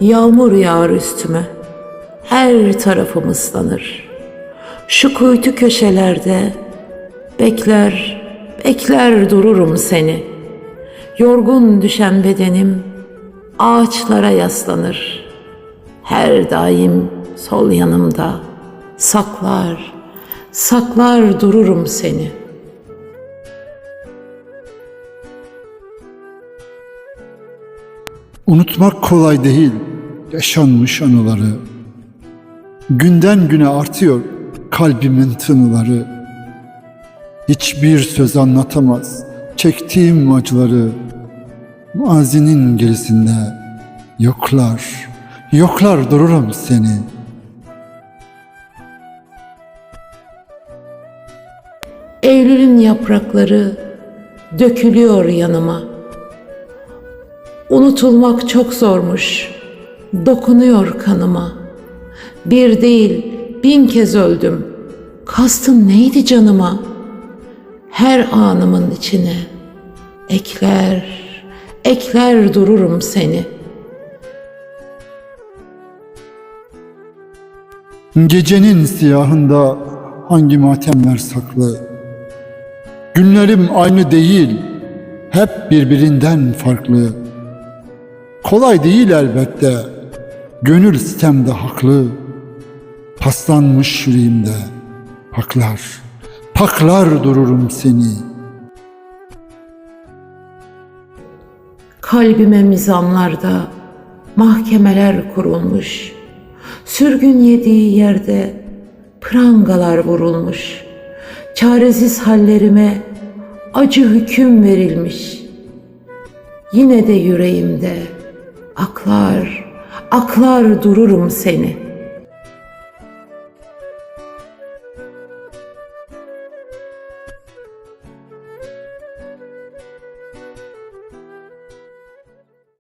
Yağmur yağar üstüme. Her tarafım ıslanır. Şu kuytu köşelerde bekler, bekler dururum seni. Yorgun düşen bedenim ağaçlara yaslanır. Her daim sol yanımda saklar, saklar dururum seni. Unutmak kolay değil yaşanmış anıları. Günden güne artıyor kalbimin tınıları. Hiçbir söz anlatamaz çektiğim acıları. Mazinin gerisinde yoklar, yoklar dururum seni. Eylül'ün yaprakları dökülüyor yanıma. Unutulmak çok zormuş, dokunuyor kanıma. Bir değil, bin kez öldüm. Kastın neydi canıma? Her anımın içine ekler, ekler dururum seni. Gecenin siyahında hangi matemler saklı? Günlerim aynı değil, hep birbirinden farklı. Kolay değil elbette, gönül sitemde haklı. Paslanmış yüreğimde paklar, paklar dururum seni. Kalbime mizamlarda mahkemeler kurulmuş. Sürgün yediği yerde prangalar vurulmuş. Çaresiz hallerime acı hüküm verilmiş. Yine de yüreğimde aklar, aklar dururum seni.''